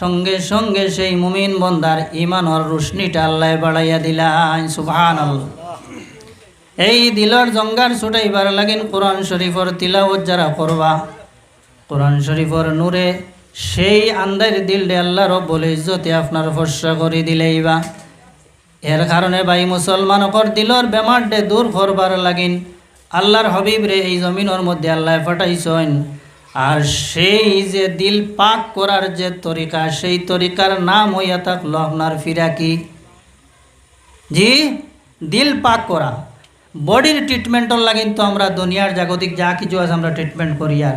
সঙ্গে সঙ্গে সেই মুমিন বন্দার ইমানর রুশনিটা আল্লাহ বাড়াইয়া দিলাম সুবহান এই দিলর জঙ্গার ছুটাইবার লাগিন কোরআন শরীফর তিলাওত যারা করবা, কোরআন শরীফর নূরে সেই আন্দার দিলডে আল্লাহ রব্বুল ইজ্জতে আপনার ফর্সা করে দিলেইবা এর কারণে ভাই মুসলমানকর দিলর বেমারডে দূর করবার লাগিন, আল্লাহর হবিব রে এই জমিনের মধ্যে আল্লাহ ফাটাইছেন। আর সেই যে দিল পাক করার যে তরিকা, সেই তরিকার নাম হইয়া থাকল আপনার ফিরাকি। জি, দিল পাক করা। বডির ট্রিটমেন্টর লাগিন তো আমরা দুনিয়ার জাগতিক যা কিছু আছে আমরা ট্রিটমেন্ট করি আর।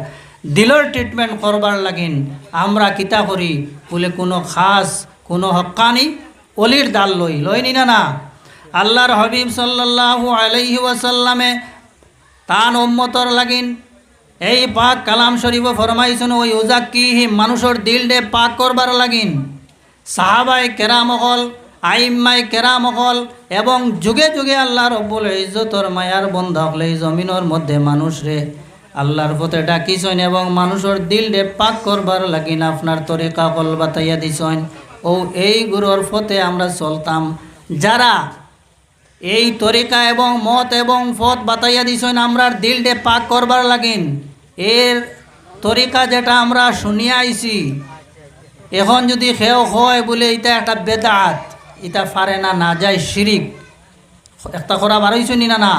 দিলর ট্রিটমেন্ট করবার লাগিন আমরা কিতা করি? বলে কোনো খাস, কোনো হক্কানি অলির দাল লই। লই নি না না। আল্লাহর হবিব সাল্লাল্লাহু আলাইহি ওয়াসাল্লামে তান উম্মতর লাগিন এই পাক কালাম শরীফ ফরমাইছেন, ওই উজাক্কিহিম মানুষের দিল ডে পাক করবার লাগিন। সাহাবাই কেরামহল আইম্মাই কেরামহল এবং যুগে যুগে আল্লাহ রব্বুল ইজ্জতর মায়ার বন্ধক এই জমিনের মধ্যে মানুষ রে আল্লাহর পথে ডাকিছেন এবং মানুষের দিল ডে পাক করবার লাগিন আপনার তরিকা কল বাতাইয়া দিছেন। ও এই গুরুর পথে আমরা চলতাম। যারা এই তরিকা এবং মত এবং ফত বাতাইয়া দিছেন আমরার দিল ডে পাক করবার লাগিন। এর তরিকা যেটা আমরা শুনিয়া আইছি, এখন যদি সেও হয় বলে এটা একটা বেদাত এটা পারে না না যায় শিরিক। একটা করা বারোইছ নি না না?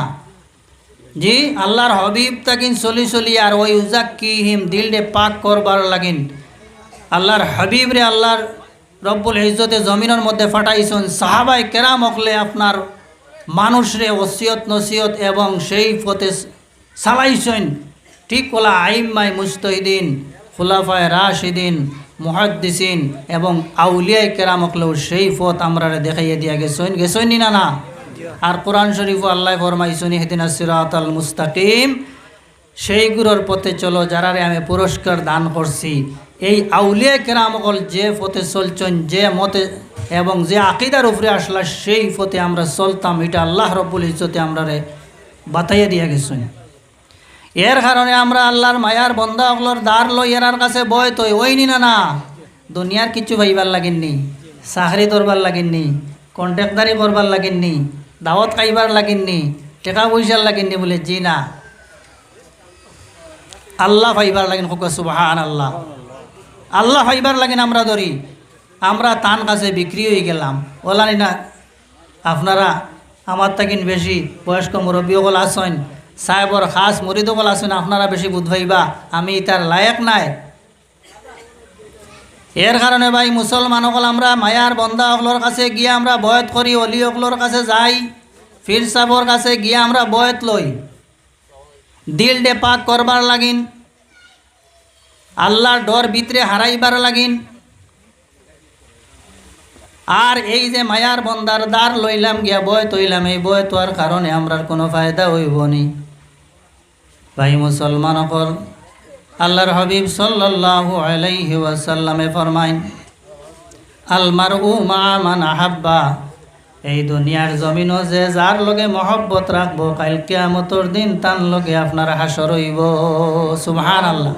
জি, আল্লাহর হবিব তাকিন চলি চলি আর ওই উজাক কি হিম দিল ডে পাক করবার লাগিন। আল্লাহর হাবিব রে আল্লাহর রব্বুল ইজ্জতে জমিনের মধ্যে ফাটাইছেন সাহাবাই কেরাম অকলে আপনার মানুষরে ওসিয়ত, নসিয়ত এবং সেই পথে চালাইছেন ঠিক কলা আইম্মাই মুস্তহিদিন খুলাফায় রাশিদিন, মুহাদ্দিসিন এবং আউলিয়াই কেরাম অকলেও সেই পথ আমরা দেখাইয়া দিয়া গেছেন। গেছেন না না আর কোরআন শরীফ আল্লাহ ফরমাইছেন হেদিন সিরাত আল মুস্তাকিম। সেই গুরুর পথে চলো, যারারে আমি পুরস্কার দান করছি। এই আউলিয়া কেরামকল যে পথে চলছেন যে মতে এবং যে আকিদার উপরে আসলা, সেই পথে আমরা চলতাম। এটা আল্লাহ রব্বুল ইজ্জতে আমরা রে বাতাইয়া দিয়া গেছেন। এর কারণে আমরা আল্লাহর মায়ার বন্ধা অগলোর দ্বার লই এরার কাছে বয় তো ওই নি না না। দুনিয়ার কিছু ভাইবার লাগেননি চাকরি ধরবার লাগেননি কন্ট্রাক্টারি করবার লাগেননি দাওয়াত খাইবার লাগেননি টাকা পয়সার লাগেননি বলে জি না। আল্লাহ ফাইবার লাগেন হোক সুবাহান আল্লাহ আল্লাহ ফাইবার লাগেন আমরা ধরি। আমরা তান কাছে বিক্রি হয়ে গেলাম। ওলানি না, আপনারা আমার তাকিন বেশি বয়স্ক মুরব্বীসকল আসেন সাহেবর খাস মরিদসকল আসেন আপনারা বেশি বুধবাইবা আমি তার লায়ক নাই। এর কারণে ভাই মুসলমানসকল আমরা, মায়ার বন্দা অকলর কাছে গিয়ে আমরা বয়ত করি, অলি অকলর কাছে যাই ফির সাহর কাছে গিয়ে আমরা বয়ত লই। দিল ডে পাক করবার লাগিন আল্লাহর ডর ভিতরে হারাইবার লাগিন। আর এই যে মায়ার বন্দার দ্বার লইলাম গিয়া বয় তৈলাম, এই বয় তোয়ার কারণে আমরার কোনো ফায়দা হইব নি। ভাই মুসলমান অকল, আল্লাহর হাবিব সাল্লাল্লাহু আলাইহি ওয়াসাল্লামে ফরমাইন আলমার উ মা মান আহাব্বা, এই দুনিয়ার জমিনও যে যার লগে মহব্বত রাখব, কাল কিয়ামতর দিন তান লগে আপনার হাসর হইব। সুবহান আল্লাহ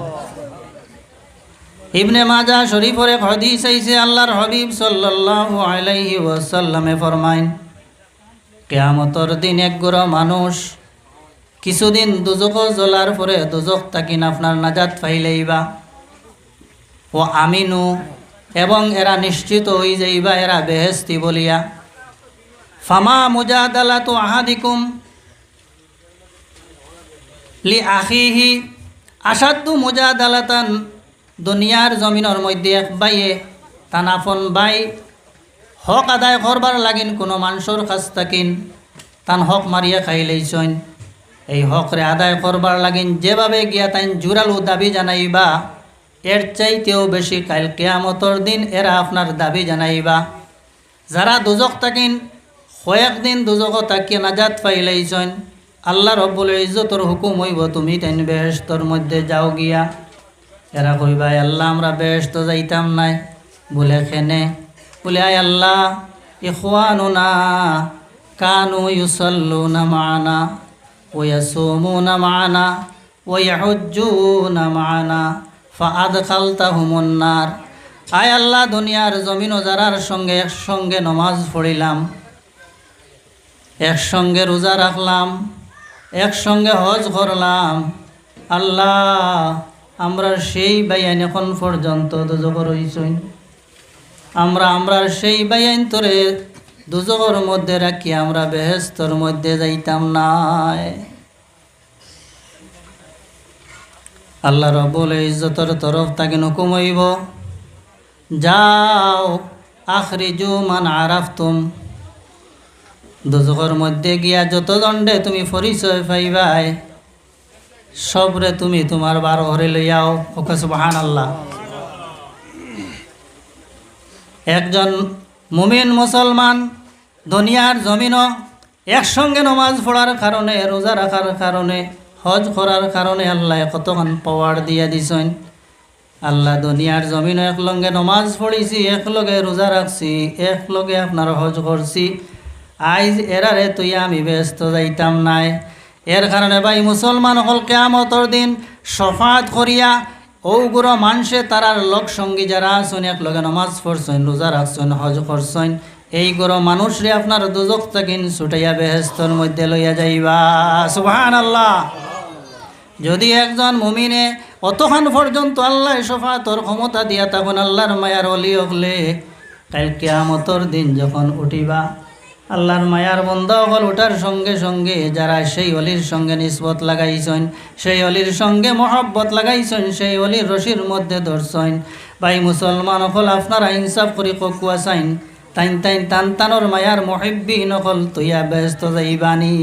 ইবনে মাজা শরীফরে হদিস আইছে আল্লাহর হাবিব সাল্লাল্লাহু আলাইহি ওয়াসাল্লামে ফরমাইন কিয়ামতর দিন এক মানুষ কিছুদিন দুজক জ্বলার পরে দুজক তাকিন আপনার নাজাত পাইলেইবা ও আমিনু, এবং এরা নিশ্চিত হই যাইবা, এরা বেহেস্তি বলিয়া। ফামা মুজাদালা তো আহাদিকুম লি আখিহি আসাদু মুজাদালাতান দুনিয়ার জমিনের মধ্যে এক বাইয়ে তানাফন বাই হক আদায় করবার লাগিন কোনো মানুষের কাছ থাকিন, তান হক মারিয়া খাই এই হকরে আদায় করবার লাগিন যেভাবে গিয়া তাইন জুরালু দাবি জানাইবা এর চাইতেও বেশি কাল কেয়ামতর দিন এরা আপনার দাবি জানাইবা। যারা দুজক তাকিন কয়েকদিন দুজক তাকিয়ে নাজাত পাইলাইছন আল্লাহ রব্বুল ইজ্জতর হুকুম হইব, তুমি তাইন বেহেস্তর মধ্যে যাও গিয়া। এরা কইবা আল্লাহ, আমরা বেহেস্ত যাইতাম নাই। বলে, খেনে? বলে, আয় আল্লাহ, ইখওয়ানুনা কানু ইউসাল্লুনা মানা ওয়াসুমুনা মানা ওয়াহজ্জুনা মানা ফাআদখালতাহুমুন নার। আয় আল্লাহ, দুনিয়ার জমিন যারার সঙ্গে একসঙ্গে নমাজ পড়িলাম, একসঙ্গে রোজা রাখলাম, একসঙ্গে হজ করলাম, আল্লাহ আমরা সেই বাইয়ান এখন পর্যন্ত দুজক রইছই আমরা আমরা সেই বাইয়ান তোরে দুজকর মধ্যে রাখি আমরা বেহেস্তর মধ্যে যাইতাম নাই। আল্লাহ রবুল ইজ্জতর তরফ তাকে নুকুমইব যাও, আখরিজু মান আরাফতুম। দুজকর মধ্যে গিয়া যত দণ্ডে তুমি পরিচয় পাইবাই সবরে তুমি তোমার বার ঘরে লইয়াও ওকে সুবাহান আল্লাহ একজন মুমিন মুসলমান, দুনিয়ার জমিনও একসঙ্গে নমাজ পড়ার কারণে, রোজা রাখার কারণে, হজ করার কারণে আল্লাহ কতক্ষণ পাওয়ার দিয়া দিছেন। আল্লাহ দুনিয়ার জমিনও একলগে নমাজ পড়িছি, একলগে রোজা রাখছি, একলগে আপনার হজ করছি। আইজ এরারে তুই আমি ব্যস্ত যাইতাম নাই। এর কারণে ভাই, মুসলমান হল কেয়ামতর দিন সফাত করিয়া ওগুলো মানুষে তারার লোক সঙ্গী যারা আছেন, এক লগে নমাজ পড়ছেন, রোজা রাখছেন, হজ করছেন, এই গরো মানুষরে আপনার দুজক থাকিন ছুটাইয়া বেহেস্তর মধ্যে লইয়া যাইবা। সুবহান আল্লাহ যদি একজন মুমিনে অতখান পর্যন্ত আল্লাহ সফাতর ক্ষমতা দিয়া তখন আল্লাহর মায়ার অলি হলে কাল কেয়ামতর দিন যখন উঠিবা আল্লাহর মায়ার বন্ধ হল ওঠার সঙ্গে সঙ্গে। যারা সেই অলির সঙ্গে নিসবত লাগাইছেন, সেই অলির সঙ্গে মহব্বত লাগাইছেন, সেই অলির রশির মধ্যে ধরছেন। ভাই মুসলমান হল আপনারা ইনসাফ করি ককুয়া চাইন তাইন তাইন তান টানোর মায়ার মহিব্বি নকল তুইয়া ব্যস্ত যাইবানি।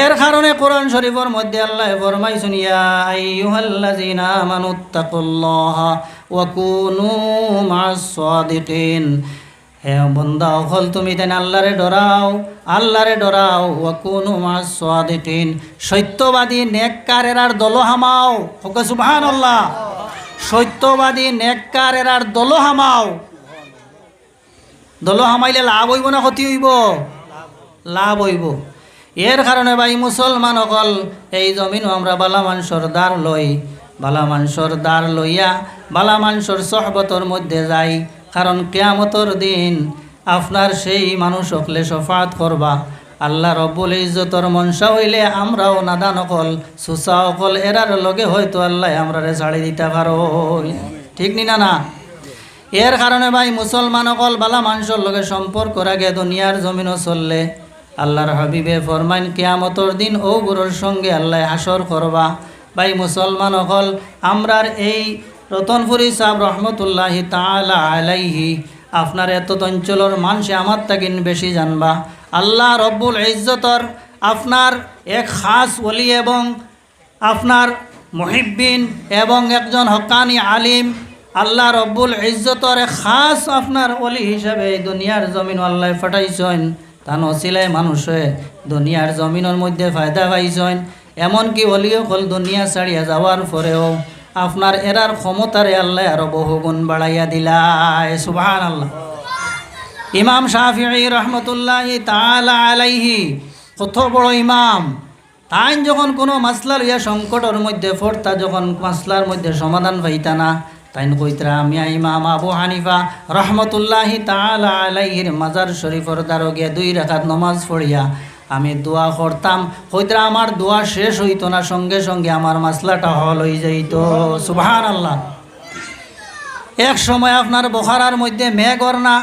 এর কারণে কোরআন শরীফের মধ্যে আল্লাহ ফরমাইছেন, ইয়া আইয়ুহাল্লাযিনা আমানুত্তাকুল্লাহা ওয়া কুনু সাদিকিন হে বন্দা হল তুমি তেন আল্লাহরে ডরাও আল্লাহরে ডরাও। ওয়া কুনু মা'আস সাদিকিন, সত্যবাদী নেককারের আর দল হামাও। ওকে সুবহানাল্লাহ। সত্যবাদী নেককারের আর দল হামাও। দল হামাইলে লাভ হইব না ক্ষতি হইব? লাভ হইব। এর কারণে ভাই মুসলমান অকল, এই জমিনও আমরা বালা মানসর দ্বার লই বালা মানসর দ্বার লইয়া বালা মানসর সহবতর মধ্যে যাই। কারণ কেয়ামতর দিন আপনার সেই মানুষ সকলে সফাত করবা। আল্লাহ রব্বুল ইজ্জতর মনসা হইলে আমরাও নাদান অকল, সুসা অকল, এরার লগে হয়তো আল্লাহ আমরারে ছাড়ি দিতে পারো। ঠিক নি না না? এর কারণে ভাই মুসলমান অকল বালা মানুষের লগে সম্পর্ক রাগে দুনিয়ার জমিনও চললে। আল্লাহর হাবিবে ফরমাইন, কেয়ামতর দিন ও গুরুর সঙ্গে আল্লাহ হাসর করবা। ভাই মুসলমান অকল, আমরার এই রতনপুরি সাহেব রহমতুল্লাহি তালা আলাইহি। আপনার এত অঞ্চলের মানুষে আমার তাকিন বেশি জানবা। আল্লাহ রব্বুল ইজ্জতর আপনার এক খাস ওলি এবং আপনার মহিব্বিন এবং একজন হকানি আলিম। আল্লাহ রব্বুল ইজ্জতর এক খাস আপনার অলি হিসাবে দুনিয়ার জমিন আল্লাহ ফাটাইছেন। তান অসিলায় মানুষে দুনিয়ার জমিনের মধ্যে ফায়দা পাইছেন। এমনকি অলিও কল দুনিয়া ছাড়িয়া যাওয়ার পরেও আপনার এরার ক্ষমতারে আল্লাহ আরও বহু গুণ বাড়াইয়া দিলায় সুবহান আল্লাহ ইমাম শাহি রহমতুল্লাহ তালা আলাইহি, কত বড় ইমাম। তাই যখন কোনো মাসলা লইয়া সংকটের মধ্যে পড়তা, যখন মাসলার মধ্যে সমাধান পাইতা না, তাইন কইতরা আমি ইমাম আবু হানিফা রহমতুল্লাহি তালা আলাইহির মাজার শরীফর দ্বারো গিয়া দুই রাখাত নমাজ পড়িয়া আমি দোয়া করতাম, কইতরা আমার দোয়া শেষ হইতো না, সঙ্গে সঙ্গে আমার মাসলাটা হল হয়ে যাইত। সুবহান আল্লাহ এক সময় আপনার বখারার মধ্যে মেঘর না,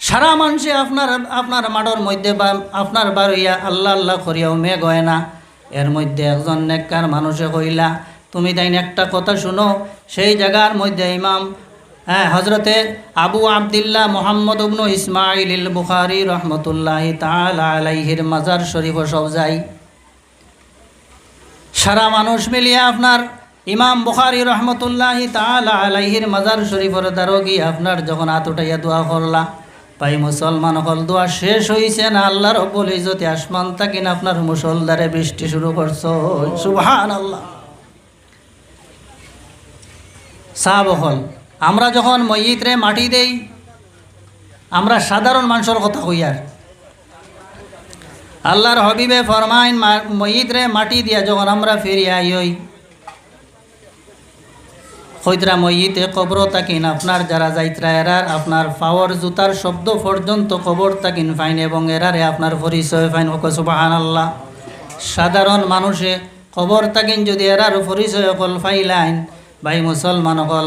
সারা মানুষে আপনার আপনার মাঠর মধ্যে বা আপনার বাড়িয়া আল্লাহ আল্লাহ করিয়াও মেঘ হয় না। এর মধ্যে একজন নেককার মানুষে কইলা, তুমি তাই একটা কথা শুনো, সেই জায়গার মধ্যে ইমাম হ্যাঁ হজরতে আবু আবদুল্লাহ মোহাম্মদ উবনু ইসমাইল ইল বুখারি রহমতুল্লাহ তালা আলাইহির মাজার শরীফ সব যাই সারা মানুষ মিলিয়ে আপনার ইমাম বুখারি রহমতুল্লাহ তালা আলাইহির মাজার শরীফের দ্বারো গিয়ে আপনার যখন হাত উঠাইয়া দোয়া করলা পাই মুসলমান হল, দোয়া শেষ হইছে না? আল্লাহর রব্বুল ইজ্জতে আসমান তাকিন আপনার মুসলদারে বৃষ্টি শুরু করছ। সুবহান আল্লাহ সাহাবহল আমরা যখন ময়িতরে মাটি দেই, আমরা সাধারণ মানুষের কথা কইয়ার আল্লাহর হবিবে ফরমাইন ময়িতরে মাটি দিয়া যখন আমরা ফিরিয়া আইই খৈতরা মইতে কবর তাকিন, আপনার যারা যাইত্রা এরার, আপনার পাওয়ার জুতার শব্দ পর্যন্ত কবর তাকিন, ফাইন এবং এরারে আপনার পরিচয় ফাইন। হোক সুবাহান আল্লাহ সাধারণ মানুষে কবর তাকিন যদি এরার পরিচয় অকল ফাইলাইন, ভাই মুসলমান অকল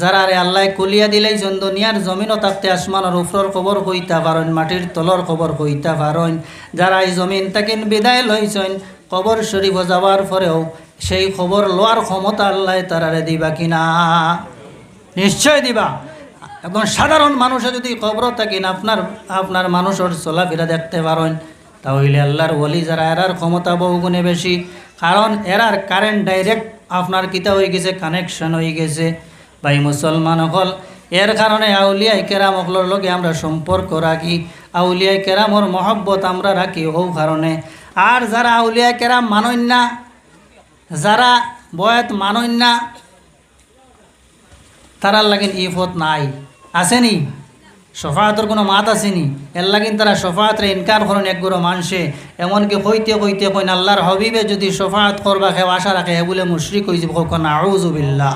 যারা রে আল্লাহ কুলিয়া দিলাইছেন দুনিয়ার জমিনও থাকতে আসমানের উপর কবর কইতা পারেন, মাটির তলর কবর কইতা পারেন। যারা এই জমিন তাকিন বিদায় লইছেন, কবর শরীফ যাওয়ার পরেও সেই খবর লোয়ার ক্ষমতা আল্লাহ তারারে দিবা কিনা? নিশ্চয় দিবা। এখন সাধারণ মানুষে যদি কবর থাকেন আপনার আপনার মানুষের চলাফেরা দেখতে পারেন, তাহলে আল্লাহর ওলি যারা এরার ক্ষমতা বহুগুণে বেশি। কারণ এরার কারেন্ট ডাইরেক্ট আপনার কিতা হয়ে গেছে কানেকশন হয়ে গেছে। ভাই মুসলমান হল। এর কারণে আউলিয়াই কেরাম অকলর লগে আমরা সম্পর্ক রাখি। আউলিয়াই কেরামর মহব্বত আমরা রাখি ও কারণে। আর যারা আউলিয়াই কেরাম মানন না, যারা বয়াত মানন না, তারার লাগিন ইফত নাই। আসেনি সফাহাতের কোনো মাত আসেনি এর লাগিন তারা সফাহাতরে ইনকার করেন একগুলো মানুষে এমনকি কইতে কইতে কইন, আল্লাহর হবিবে যদি সফাহাত করবা খেয়ে আশা রাখে, হে বলে মুশরিক হয়েছে কখন আউজুবিল্লাহ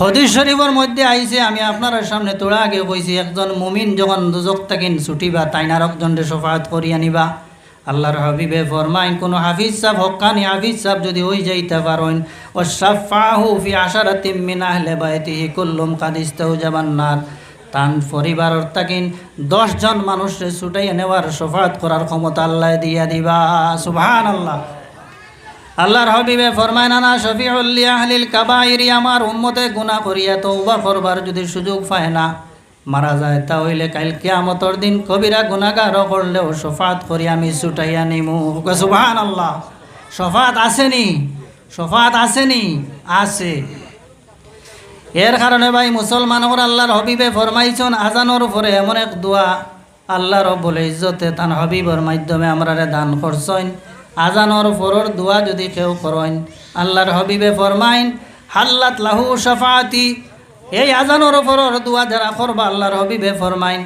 হদিস শরীফের মধ্যে আইছে, আমি আপনার সামনে তোড়া আগে কইছি, একজন মুমিন যখন দুজক তাকিন ছুটিবা, তাইনার একজনরে সফাহাত করিয়া নিবা। আল্লাহর হাবিবে ফরমাইন, কোনো হাফিজ সাহ হকানি হাফিজ সাহ যদি ওই যাইতে পারেন ও সাফাহু ফি আশারাতিম মিন আহলে বাইতিহি কুল্লুম কাদিস্তাহু জাবান্নার তান পরিবারের তাকিন দশজন মানুষরে ছুটাইয়া নেওয়ার সফাত করার ক্ষমতা আল্লাহ দিয়া দিবা। সুবহান আল্লাহ আল্লাহর হবিবে ফরমায়, নানা শফিউল্লি আহলিল কাবাইরি, আমার উম্মতে গুনাহ করিয়া তওবা করবার যদি সুযোগ পায় না, মারা যায়, তাহলে কাল কিয়ামতর দিন কবিরা গুনাহগার করলেও সফাত করি আমি ছুটাইয়া নিমু। সুবহান আল্লাহ সফাত আসেনি সফাত আসেনি আছে এর কারণে ভাই মুসলমানর আল্লাহর হবিবে ফরমাইছন, আজানোর উপরে এমন এক দোয়া আল্লাহ রব্বুল ইজ্জতে তান হবিবর মাধ্যমে আমরা দান করছেন। আজানোর ফরর দোয়া যদি কেউ করেন আল্লাহর হবিবে ফরমাইন হাল্লাত লাহু শফাতি এই আজানোর ফরর দোয়া যারা করবা আল্লাহর হবিবে ফরমাইন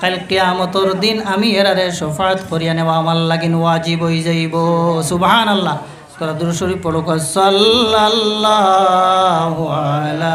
কাল কিয়ামতর দিন আমি এরারে শফাত করিয়া নেওয়া আমার লাগিন ওয়াজিব হয়ে যাইব। সুবহান আল্লাহ তোরা দুরুশরী পড়ুক সাল্লাল্লাহু আলা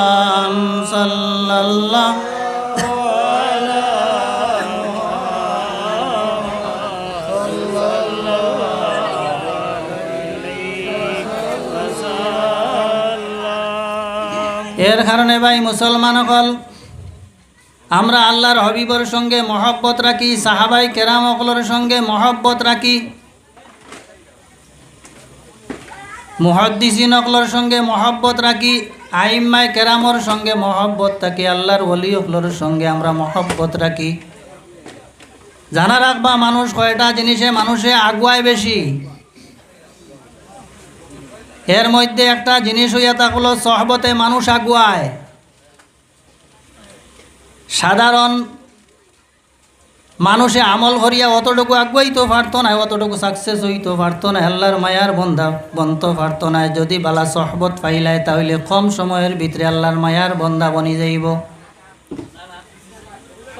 কারণে ভাই মুসলমান হল আমরা আল্লাহর হবিবর সঙ্গে মহব্বত রাখি, সাহাবাই কেরাম অকলর সঙ্গে মহব্বত রাখি। মুহদ্দিসিন অকলর সঙ্গে মহব্বত রাখি আইম্মাই কেরামর সঙ্গে মহব্বত থাকি, আল্লাহর ওলি অকলর সঙ্গে আমরা মহব্বত রাখি। জানা রাখবা, মানুষ কয়টা জিনিসে মানুষে আগুয়ায় বেশি। এর মধ্যে একটা জিনিস হইয়া থাকল সহবতে মানুষ আগুয়ায়। সাধারণ মানুষে আমল করিয়া অতটুকু আগুয়াইতে পারতো না, অতটুকু সাকসেস হইতে পারতো না। আল্লাহর মায়ার বন্ধা বনতে পারতো না। যদি বালা সহবত পাইলায়, তাহলে কম সময়ের ভিতরে আল্লাহর মায়ার বন্ধা বনি যাইব।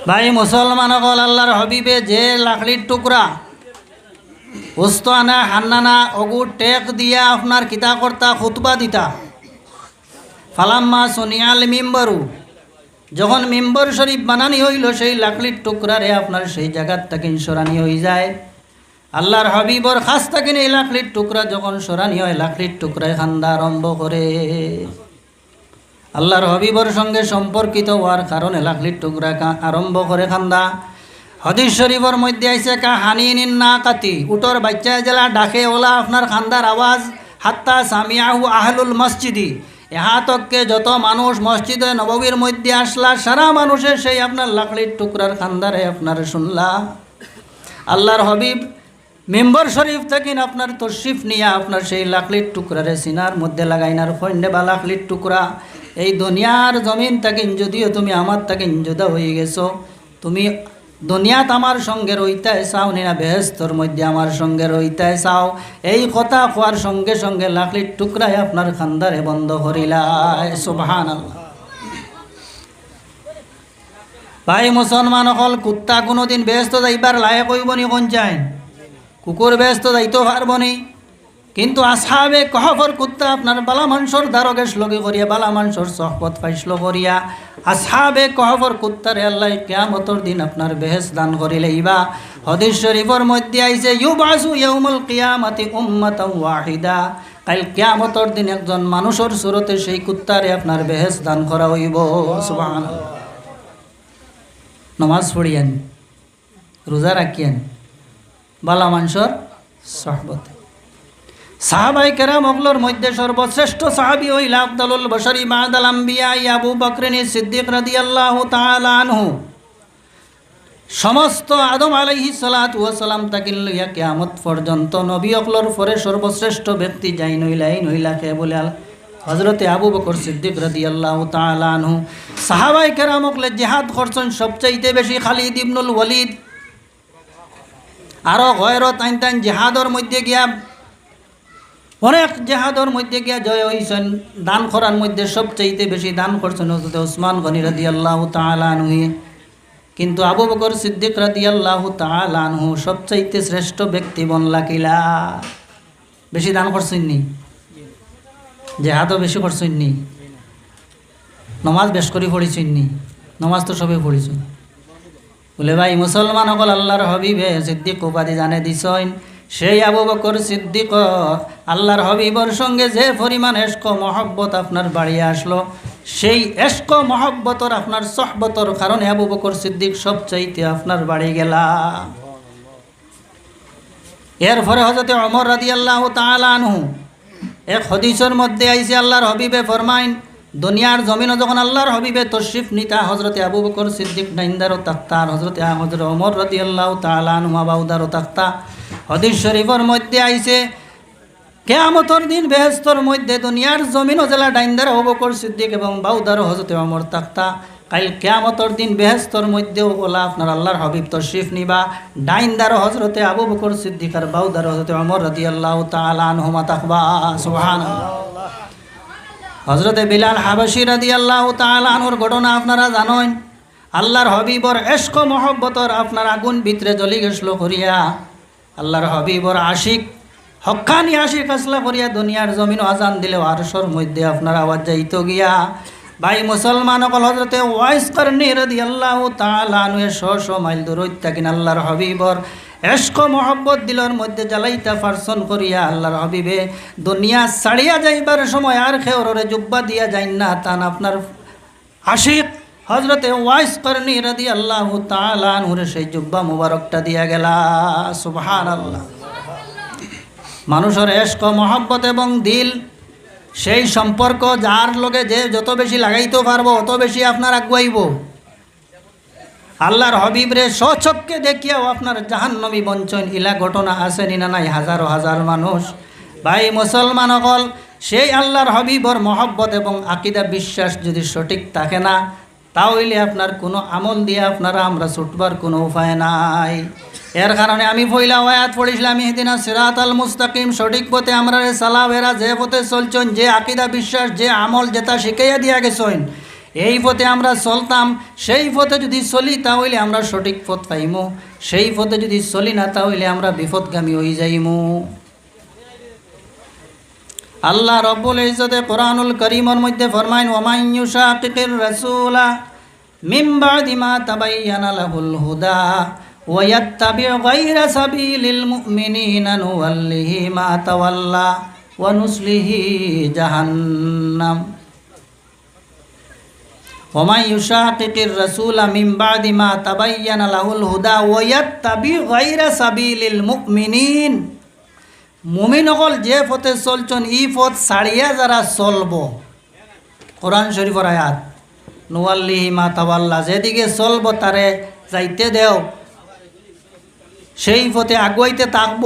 ভাই, মুসলমান হল আল্লাহর হবিবে যে লাকড়ির টুকরা উস্তানা হান্নানা অগু টেক দিয়া আপনার কিতা কর্তা খুতবা দিতা। ফালাম্মা সোনিয়াল মিম্বরু, যখন মেম্বর শরীফ বানানি হইল, সেই লাকড়ির টুকরারে আপনার সেই জায়গার থেকে সরানি হয়ে যায়। আল্লাহর হাবিবর খাস থাকেন এই লাকড়ির টুকরা যখন সরানি হয়, লাকড়ির টুকরায় খান্দা আরম্ভ করে। আল্লাহর হবিবর সঙ্গে সম্পর্কিত হওয়ার কারণে লাকড়ির টুকরা আরম্ভ করে খান্দা। হদিস শরীফর মধ্যে আইসে কা হানিনিন না কাতি উটর বাচ্চা জেলা ডাকে, ওলা আপনার খান্দার আওয়াজ, হাত্তা সামিয়াহু আহলুল মসজিদি এহাতককে যত মানুষ মসজিদে নববীর মধ্যে আসলা, সারা মানুষের সেই আপনার লাকড়ির টুকরার খান্দারে আপনার শুনলা আল্লাহর হবিব মেম্বার শরীফ থাকেন আপনার তশরিফ নিয়ে আপনার সেই লাকলির টুকরারে সিনার মধ্যে লাগাইনার ফন্ডে বা লাকলির টুকরা, এই দুনিয়ার জমিন থাকেন, যদিও তুমি আমার থাকেন জুদা হয়ে গেছো, তুমি দুনিয়াত আমার সঙ্গে রইতায় চাও না বেহেস্তর মধ্যে আমার সঙ্গে রইতায় চাও। এই কথা কোয়ার সঙ্গে সঙ্গে লাকলির টুকরায় আপনার খান্দারে বন্ধ করিলায় সুবহান ভাই, মুসলমান অকল কুত্তা কোনোদিন ব্যস্ত যাইবার লায়ক হইব নি কোন চাই কুকুর ব্যস্ত যাইতে পারব নি কিন্তু আসাবে কহফর কুত্তা আপনার বালা মাংসর দ্বারকেশ লগে করিয়া বালা মাংসর সহপত ফাইসল করিয়া আসাবে কহফর কুত্তারে আল্লাহ কেয়ামতর দিন আপনার বেহেস দান করিলে ইবা। হদিস শরীফর মধ্যে আইছে ইউ বাসু ইয়ৌমুল কিয়ামাতি উম্মাতাম ওয়াহিদা। কাল কেয়ামতর দিন একজন মানুষের সুরতে সেই কুত্তারে আপনার বেহেস দান করা হইব। সুবহানাল্লাহ। নমাজ পড়িয়েন, রোজা রাখিয়েন বালা মানসর সাহাবাই কেরাম অগলোর মধ্যে সর্বশ্রেষ্ঠ সাহাবি হইল আব্দুল বসরি মাদাল আম্বিয়া আবু বকরিন সিদ্দিক রাদিয়াল্লাহু তাআলা আনহু। সমস্ত আদম আলাইহি সালাত ওয়াসালাম তাকিল লইয়া কিয়ামত পর্যন্ত নবী অকলর পরে সর্বশ্রেষ্ঠ ব্যক্তি যাই নইলাই নইলাকে বলে আল হজরতে আবু বকর সিদ্দিক রাদি আল্লাহ তালানহু সাহাবাই কেরামকলে জেহাদ করছেন সবচাইতে বেশি খালিদ ইবনুল ওয়ালিদ। আরও গয়রত আইন তাইন জেহাদর মধ্যে গিয়া অনেক জেহাদর মধ্যে গিয়া জয় হইছেন, দান করার মধ্যে সবচাইতে বেশি দান করছেন হজরত ওসমান গনি রাদি আল্লাহ তালানহুয়ে কিন্তু আবু বকর সিদ্দিক রাদি আল্লাহ তালানহু সবচাইতে শ্রেষ্ঠ ব্যক্তি বনলা কিলা বেশি দান করছেন নি জেহাদও বেশি করছেন নি নমাজ বেশ করে পড়িছেন নি নমাজ তো সবে পড়িছেন। বলে ভাই, মুসলমান অকল আল্লাহর হবিবে সিদ্দিক উপাধি জানে দিছইন সেই আবু বকর সিদ্দিক, আল্লাহর হবিবর সঙ্গে যে পরিমাণ এস্ক মহব্বত আপনার বাড়ি আসলো, সেই এস্ক মহব্বতর আপনার সহবতর কারণে আবু বকর সিদ্দিক সব চাইতে আপনার বাড়ি গেলা এরপরে হজরতে অমর রাদি আল্লাহ তালানহু এক হদিসের মধ্যে আইসে আল্লাহর হবিবে ফরমাইন, দুনিয়ার জমিনও যখন আল্লাহর হবিবে তশরিফ নিতা হজরতে আবু বকর সিদ্দিক নাইন্দারও তাক্তা হজরতে হজরত অমর রদি আল্লাহ তালানুমা বাউদারও তাক্তা হদিস শরীফের মধ্যে আইসে কেয়ামতর দিন বেহেস্তর মধ্যে দুনিয়ার জমিনও জেলা ডাইন্দার আবু বকর সিদ্দিক এবং বাউদারও হজরতে অমর তাক্তা। কাইল কেয়ামতর দিন বেহেস্তর মধ্যেও বলা আপনার আল্লাহর হবিব তশরিফ নিবা। ডাইন্দার হজরতে আবু বকর সিদ্দিক আর বাউদার হজরতে অমর রদি আল্লাহ তালানহুমা তাকবা। সুবহান হজরতে বিলাল হাবশি রাদি আল্লাহ তালানুর ঘটনা আপনারা জানেন। আল্লাহর হবিবর এস্ক মহব্বতর আপনার আগুন ভিতরে জ্বলি গেছিল করিয়া। আল্লাহর হবিবর আশিক। হক্কানি আশিক আসলা করিয়া দুনিয়ার জমিন আজান দিলেও আরশর মধ্যে আপনার আওয়াজ যাইত গিয়া। ভাই মুসলমান অকল হজরতে ওয়াইস করনি রাদি আল্লাহ তালানুয়ে শ শ মাইল দূরত থাকেন আল্লাহর হবিবর। এস্ক মহব্বত দিলর মধ্যে জ্বালাইতা ফারসন করিয়া আল্লাহর হবিবে, দুনিয়া ছাড়িয়া যাইবার সময় আর খেওরে জুব্বা দিয়া যাই না তান আপনার আশিক হজরতে ওয়াইস করনি রাদি আল্লাহ তালানুরে সেই জুব্বা মুবারকটা দিয়া গেলা সুবহান আল্লাহ মানুষের এস্ক মহব্বত এবং দিল, সেই সম্পর্ক যার লগে যে যত বেশি লাগাইতে পারব, অত বেশি আপনার আগুয়াইব। আল্লাহর হবিবরে স্বচক্ষে দেখিয়াও আপনার জাহান্নবী বঞ্চন, ইলা ঘটনা আসেনি না নাই, হাজারো হাজার মানুষ। ভাই মুসলমান অকল, সেই আল্লাহর হবিবর মহব্বত এবং আকিদা, বিশ্বাস যদি সঠিক থাকে না তাহলে আপনার কোনো আমল দিয়ে আপনারা আমরা ছুটবার কোনো উপায় নাই। এর কারণে আমি পইলা ওয়াত পড়িছিলাম, ইহদিনা সিরাত আল মুস্তাকিম, সঠিক পথে আমরা রে সালাবেরা যে পথে চলছেন, যে আকিদা বিশ্বাস, যে আমল যেটা শিখাইয়া দিয়া গেছেন, এই পথে আমরা চলতাম, সেই পথে যদি চলি তাহলে আমরা সঠিক পথ পাইমু, সেই পথে যদি চলি না তাহলে আমরা বিপদগামী হয়ে যাইমু। আল্লাহ রব্বুল ইজ্জতে কোরআনুল করিমর মধ্যে ফরমাইন ওমাইয়ু শাকিকির রাসূলা মিন বাদি মা তাবায়্যানা লাহুল হুদা ওয়া ইয়াত্তাবি গায়রা সাবিলিল মুমিনিনা নুওয়াল্লিহি মা তাওয়াল্লা ওয়া নুসলিহি জাহান্নাম। ওমাই ইউশাকিকির রাসূলা মিন বাদি মা তাবায়্যানা লাহুল হুদা ওয়া ইয়াত্তাবি গায়রা সাবিলিল মুমিনিন। মুমিন অকল যে পথে চলছন ই পথ ছাড়িয়া যারা চলব। কোরআন শরীফর আয়াত। নোয়াল্লি মা তাওয়াল্লা যেদিকে চলব তারে যাইতে দেও। সেই পথে আগুয়াইতে থাকব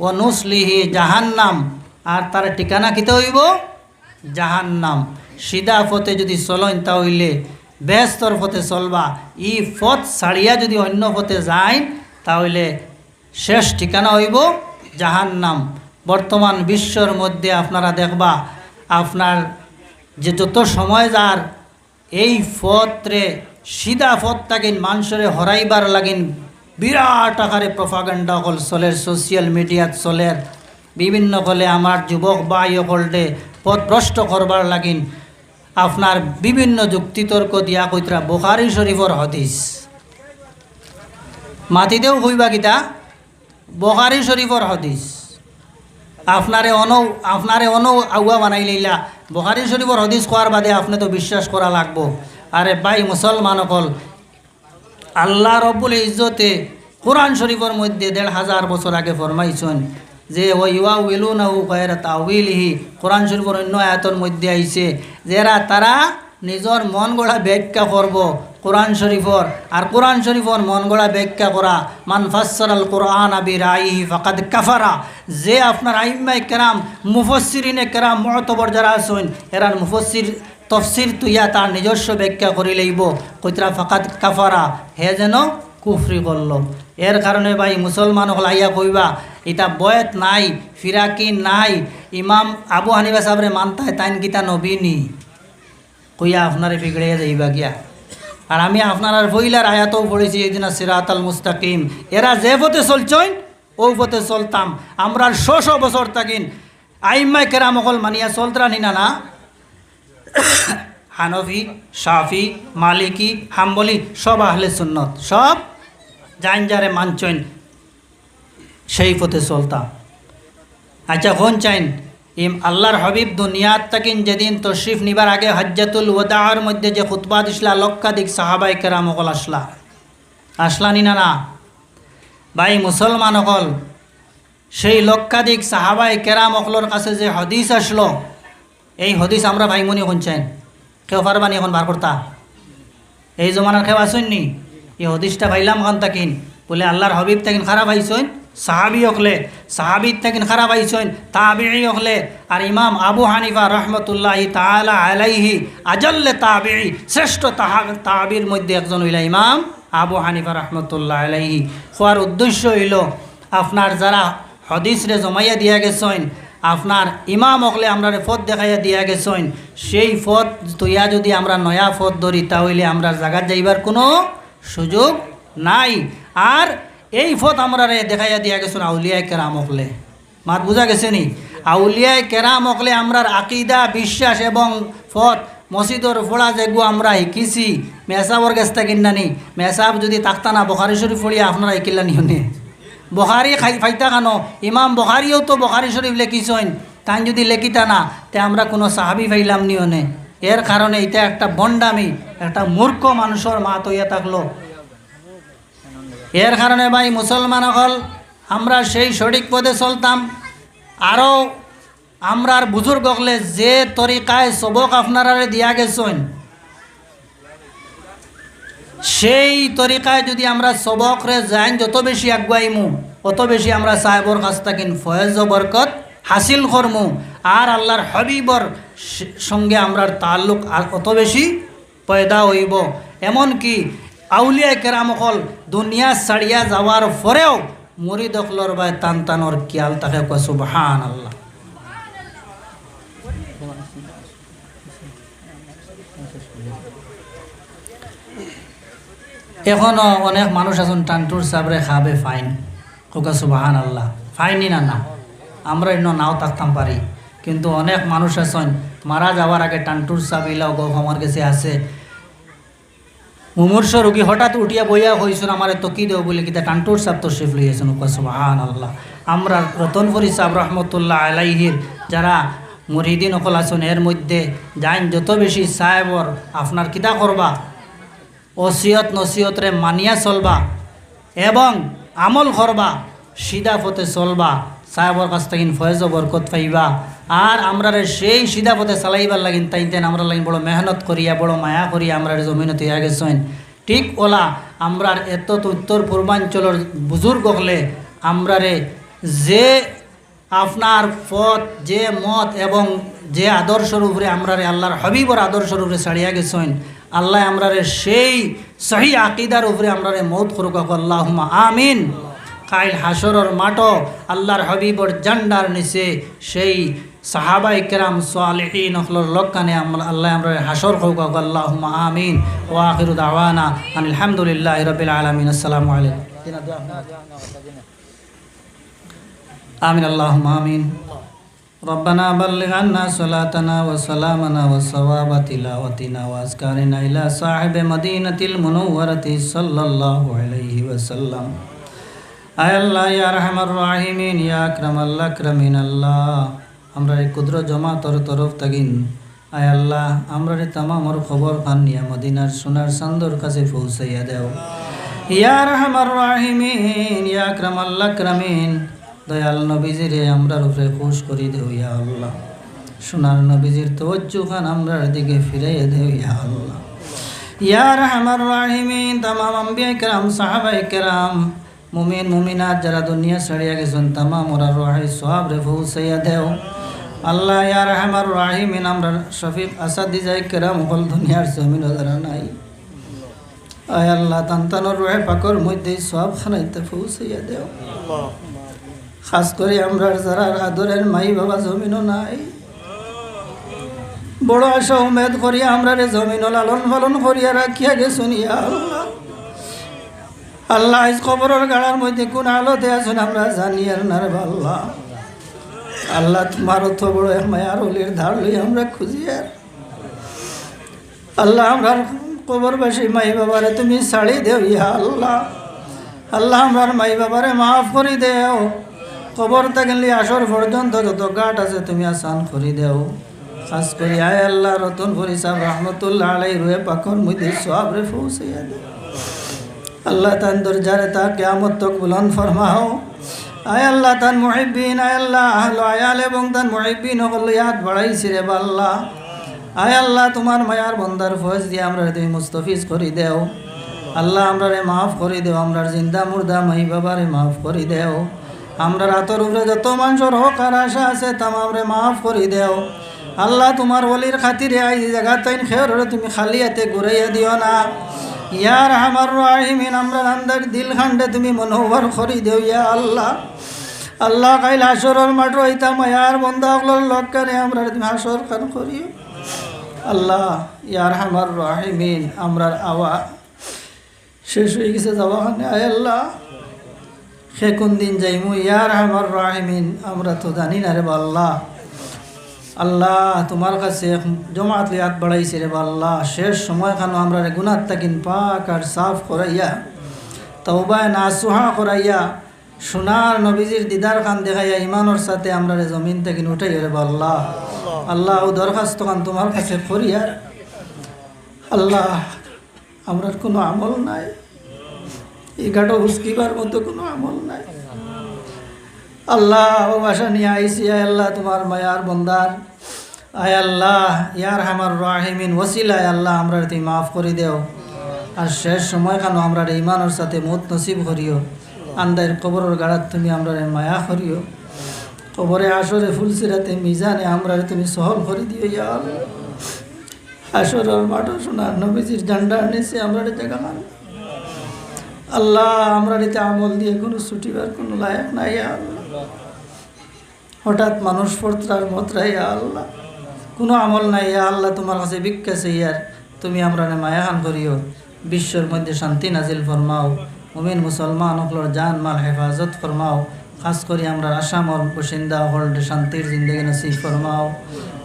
ও নুসলিহি জাহান্নাম। আর তার ঠিকানা কিতে হইব? জাহান্নাম। সিধা পথে যদি চলন তাহলে ব্যস্তর পথে চলবা। ই পথ ছাড়িয়া যদি অন্য পথে যায় তাহলে শেষ ঠিকানা হইব। জাহান্নাম। বর্তমান বিশ্বর মধ্যে আপনারা দেখবা, আপনার যে যত সময় যার, এই পথরে সিধা পথ থাকিন মানুষরে হরাইবার লাগিন বিরাট আকারে প্রফাগান্ডা হল চলের সোশিয়াল মিডিয়াত চলের। বিভিন্ন কলে আমার যুবক বা ইয়কলটে পথভ্রষ্ট করবার লাগিন আপনার বিভিন্ন যুক্তিতর্ক দিয়া কইতরা বোখারি শরীফর হদিস। মাতিতেও কইবা কিতা? বোখারি শরীফর হদিস আপনারে অনৌ আপনারে অনৌ আগুয়া বানাই লইলা। বহারি শরীফর হদিস খোয়ার বাদে আপনি তো বিশ্বাস করা লাগবো। আরে ভাই মুসলমান অকল। আল্লাহ রব্বুল ইজ্জতে কোরআন শরীফের মধ্যে দেড় হাজার বছর আগে ফরমাইছেন যে ও ইয়া উইলু না উ কয়ের তাউইলহি কোরআন শরীফের অন্য আয়াতর মধ্যে আইছে যারা তারা নিজর মন গড়া ব্যাখ্যা করব কোরআন শরীফর। আর কোরআন শরীফর মন গড়া ব্যাখ্যা করা, মান ফাসসার আল কোরআন আবি রাইহি ফাকাদ কাফারা যে আপনার আইম্মাই কেরাম মুফসিরিনে কেরাম মহতবর যারা আছেন এরার মুফসির তফসির তুইয়া তার নিজস্ব ব্যাখ্যা করি লইব। কইতরা ফাকাত কাফারা হে যেন কুফরি করল। এর কারণে ভাই মুসলমান হল, আইয়া কইবা, এটা বয়েত নাই, ফিরাকি নাই, ইমাম আবু হানিবা সাবরে মানতায় তাইন গীতা নবীনি কইয়া আপনারে বিগড়ে যাইবা গিয়া। আর আমি আপনার আর বইলার আয়াতও পড়েছি, এই দিন সিরাত আল মুস্তাকিম। এরা যে পথে চলছেন ও পথে চলতাম। আমরা শ শ বছর থাকিন। আইম্মাই কেরাম অকল মানিয়া চলতরা নিনা না। হানফি সাফি মালিকি, হাম্বলি, সব আহলে সুন্নত। সব জাইন যারে মানছেন সেই পথে চলতাম। আচ্ছা কোন চাইন? ইম আল্লাহর হাবিব দুনিয়াত তাকিন যেদিন তশরিফ নিবার আগে হজ্জাতুল ওদাহর মধ্যে যে খুতবা দিসলা, লক্ষাধিক সাহাবাই কেরাম অকল আসলা। আসলা নিনা না? ভাই মুসলমান অকল সেই লক্ষাধিক সাহাবাই কেরাম অকলর কাছে যে হদিস আসলো, এই হদিস আমরা ভাইমনি চাইন কেউ পারবানি এখন বার করতা? এই জমানার কেউ আসেননি? এই হদিসটা ভাইলাম খান তাকিন। বলে আল্লাহর হবিব তাকিন খারাপ আইসইন সাহাবি অকলে সাহাবিদ তাকিন খারাপ আইসইন তাবিই অকলে আর ইমাম আবু হানিফা রহমতুল্লাহি তাআলা আলাইহি আজল্লে তাবিই শ্রেষ্ঠ তাহা তাবির মধ্যে একজন হইলা ইমাম আবু হানিফা রহমতুল্লাহ আলাইহি। হওয়ার উদ্দেশ্য হইল, আপনার যারা হদিসরে জমাইয়া দিয়া গেছেন, আপনার ইমাম অকলে আমরা পথ দেখাইয়া দিয়া গেছেন, সেই পথ তৈয়া যদি আমরা নয়া পথ ধরি, তাহলে আমরা জায়গা যাইবার কোনো সুযোগ নাই। আর এই পথ আমরা রে দেখাইয়া দিয়া গেছেন আউলিয়ায় কেরাম অকলে মাত বোঝা গেছে নি? আউলিয়ায় কেরাম অকলে আমরার আকিদা, বিশ্বাস এবং পথ মসজিদর ফোড়া যেগু আমরা শিকিছি মেসাবর গেছটা কিনানি মেসাব যদি তাকতা না বখারি শরীফ ফড়িয়া আপনারা শিকিলানি হনে? বহারি খাই ফাইতা কানো ইমাম বহারিও তো বহারি শরীফ লেখিছেন তাই যদি লেখিতা না, তে আমরা কোনো সাহাবি ফাইলাম নিওনে এর কারণে এটা একটা বন্ডামি একটা মূর্খ মানুষের মাত হইয়া থাকল। এর কারণে ভাই মুসলমান হল আমরা সেই সঠিক পথে চলতাম। আরও আমরার বুজুর্গ হলে যে তরিকায় সবক আপনারা দিয়া গেছেন, সেই তরিকায় যদি আমরা সবকরে যাই যত বেশি আগুয়াইমু অত বেশি আমরা সাহেবর কাছ থাকিন ফয়েজ বরকত হাসিল করমু। আর আল্লাহর হবিবর সঙ্গে আমরার তাল্লুক অত বেশি পয়দা হইব। এমনকি আউলিয়া কেরামকল দুনিয়া ছাড়িয়া যাওয়ার পরেও মরি দখলর টান টানর কিয়াল তাকে কয় সুবহান আল্লাহ এখনও অনেক মানুষ আছেন টান্টুর সাবরে খাবে ফাইন। কোকা সুবাহান আল্লাহ ফাইনই না না, আমরা এন্ন নাও থাকতাম পারি কিন্তু অনেক মানুষ আছেন মারা যাওয়ার আগে টান্টুর সাব ইলাও গো আমার কাছে আছে। মুমূর্ষ রোগী হঠাৎ উঠিয়া বইয়া হয়েছিল আমার তো কি দেব বলে, কিতা টান্টুর সাব তো শিফ লইয়াছেন সুবাহান আল্লাহ আমরা রতনপুরি সাব রহমতুল্লাহ আলাইহির যারা মুরিদিন অকল আছেন, এর মধ্যে যাইন যত বেশি সাহেবর আপনার কিতা করবা, ওসিয়ত নসিয়তরে মানিয়া চলবা এবং আমল করবা সিদা পথে চলবা। সাহেবর কাছ থেকে ফয়েজ বরকত পাইবা। আর আমরা সেই সিধা পথে চালাইবার লাগিন তাই তাইতেন আমরা লাগিন বড় মেহনত করিয়া, বড় মায়া করিয়া আমরা জমিনে তৈয়া গেছেন ঠিক ওলা, আমরার এত উত্তর পূর্বাঞ্চলের বুজুর্গ হলে আমরারে যে আপনার পথ, যে মত এবং যে আদর্শর উপরে আমরারে আল্লাহর হবিবর আদর্শর উপরে ছাড়িয়া গেছেন, আল্লাহ আমরারে সেই সহি আকিদার উপরে আমরারে মৌত করুক আল্লাহ আমিন। কাইল হাসরর মাটো আল্লাহর হবিবর জান্ডার নিচে সেই সাহাবা ইকরাম সালেহিন অখলর লক্কানে আমরা আল্লাহ আমরা হাসর হোক আল্লাহ আমিন ও আখিরু দাওয়ানা আলহামদুলিল্লাহ রবিল আলমিন আসসালামু আলাইকুম آمين اللهم آمين ربنا بلغ عنا صلاتنا وسلامنا وصواب تلاوتنا وأذكارنا إلى صاحب مدينة المنورة صلى الله عليه وسلم আয় আল্লাহ ইয়া রহমার রাহিমিন, ইয়া আকরাম আল্লাহ আকরামিন, আল্লাহ। আমরা এই ক্ষুদ্র জমাতর তরফ তাগিন আয় আল্লাহ, আমরা রে তামামর খবর খান নিয়া মদিনার সোনার চান্দর কাছে পৌঁছাইয়া দেও। ইয়া রহমার রাহিমিন, ইয়া আল্লাহ আকরামিন, দয়াল নবীজিরে আমরার উপরে খুশ করি দেও ইয়া আল্লাহ। সোনার নবীজির তওজ্জু খান আমরার দিকে ফিরাইয়া দেও ইয়া আল্লাহ। ইয়া রহমার রাহিমিন, তামাম আম্বিয়া কেরাম সাহাবাই কেরাম মুমিন, মুমিনাত যারা দুনিয়া ছাড়িয়া গেছেন, তামাম ওরা রহাই সব রে পৌঁছাইয়া দেও। আল্লাহ ইয়া রহমার রাহিমিন, আমরা শফিক আসাদি যাই, কেরাম হল দুনিয়ার জমিন নাই। আয় আল্লাহ, তান্তানোর রহে পাকর মধ্যে সব খানাইতে পৌঁছাইয়া দেও। খাস করে আমরা যারা আদরের মাই বাবা জমিনও নাই। বড় আশা উমেদ করিয়া আমরা রে জমিন লালন পালন করিয়া রাখিয়া গেছুন ইয়া আল্লাহ। আল্লাহ আজ খবরের গাড়ার মধ্যে কোন আলোতে আছেন আমরা জানি আর না আল্লাহ আল্লাহ তোমার অত বড় মায়ার অলির ধার লই আমরা খুঁজি আর। আল্লাহ আমরা কবরবাসী মাই বাবারে তুমি ছাড়ি দেও ইয়া আল্লাহ। আল্লাহ আমার মাই বাবারে মাফ করে দেও। কবর থাকলে আসর পর্যন্ত যত গাট আছে তুমি আসান করে দেও। খাস করি আয় আল্লাহ রতন ভরি সাহ রহমতুল্লাহ আলাই রুয়ে পাখর মধ্যে সব রে পৌঁছাইয়া দেও। আল্লাহ তান দরজারে তা কেয়ামত তক বুলন ফরমাও। আয় আল্লাহ তান মহিবিন আয় আল্লাহ আহলো আয়াল এবং তান মহিবিন হল ইয়াদ বাড়াইছি রে আল্লাহ আয় আল্লাহ তোমার মায়ার বন্দার ফজ দিয়ে আমরা তুমি মুস্তফিজ করি দেও। আল্লাহ আমরা রে মাফ করে দেও আমরা জিন্দা মুর্দা মাই বাবারে মাফ করে দেও। আমরা রাতর উপরে যত মানুষের হোক আর আশা আছে তামাম রে মাফ করে দেও। আল্লাহ তোমার ওলির খাতিরে আই জায়গা তাইন খেয়ার তুমি খালি হাতে ঘুরাইয়া দিও না। ইয়ার আমার রাহিমিন, আমরা আন্দার দিল খান্ডে তুমি মনোহর করি দেও ইয়া আল্লাহ। আল্লাহ কাইল হাসরের মাঠ হইতা মায়ার বন্ধা হকলোর লক্কারে আমরা তুমি হাসর খান করি। আল্লাহ ইয়ার আমার রাহিমিন, আমরার আওয়া শেষ হয়ে গেছে যাওয়া খানে আয় আল্লাহ। সে কোন দিন যাইমু? ইয়ার আমার রাহিমিন, আমরা তো জানি না রে আল্লাহ আল্লাহ, তোমার কাছে জমাত লিয়াত বাড়াইছে রে আল্লাহ, শেষ সময় খানো আমরা রে গুনাত তাকিন পাক আর সাফ করাইয়া তৌবায় না সুহা করাইয়া, সোনার নবীজির দিদার খান দেখাইয়া ইমানোর সাথে আমরা রে জমিন তাকিন উঠাই রে আল্লাহ। আল্লাহ ও দরখাস্ত খান তোমার কাছে করিয়া আল্লাহ, আমরার কোনো আমল নাই। এই গাটো হুসকিবার মতো কোনো আমল নাই। আল্লাহ, ও বাসা নিয়ে আইসি আল্লাহ তোমার মায়ার বন্দার। আয় আল্লাহ ইয়ার হামার রাহিমিন ওসিলায় আল্লাহ, আমরা তুমি মাফ করে দেও। আর শেষ সময় কেন আমরা ইমানের সাথে মত নসিব করিও। আন্দার কবরের গাড়াত তুমি আমরা মায়া করিও। কবরে আসরে ফুলসিরাতে মিজানে আমরা তুমি সহল করে দিও, ইয়া আল্লাহ। আসরের মাঠো শোনার নবীজির জান্ডা নিচে আমরা জায়গা মানো আল্লাহ, আমরা আমল দিয়ে কোনো ছুটিবার কোনো লায়ক নাই আল্লাহ। হঠাৎ মানুষ পড়তার মতরাই আল্লাহ। কোনো আমল নাই, ইয়া আল্লাহ, তোমার কাছে বিজ্ঞাসে ইয়ার তুমি আমরা মায়াহান করিও। বিশ্বর মধ্যে শান্তি নাজিল ফরমাও। মুমিন মুসলমান হকলর জান মাল হেফাজত ফরমাও। খাস করি আমরা আসামর বসিন্দা হলডে শান্তির জিন্দগি নসিব ফরমাও।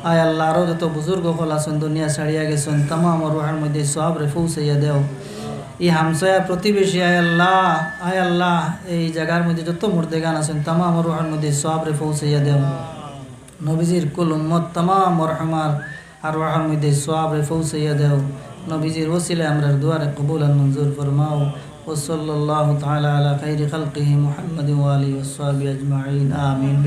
আয় আল্লাহ আরও যত বুজুর্গ হল আসুন দুনিয়া ছাড়িয়া গেছেন, তামাম রুহার মধ্যে সব রে পৌঁছাইয়া দেও। এই হামসায়া প্রতিবেশী আয় আল্লাহ আয় আল্লাহ এই জায়গার মধ্যে যত মুর্দে গান আছেন তামাম রুহার মধ্যে সব রে পৌঁছাইয়া দেও নবীজির কুল উম্মত তামাম রহমার আর রুহার মধ্যে সব রে পৌঁছাইয়া দেও নবীজির ওসিলে আমরা দুয়ারে কবুল মঞ্জুর ফরমাও وصلى الله تعالى على خير خلقه محمد وآله وصحبه أجمعين آمين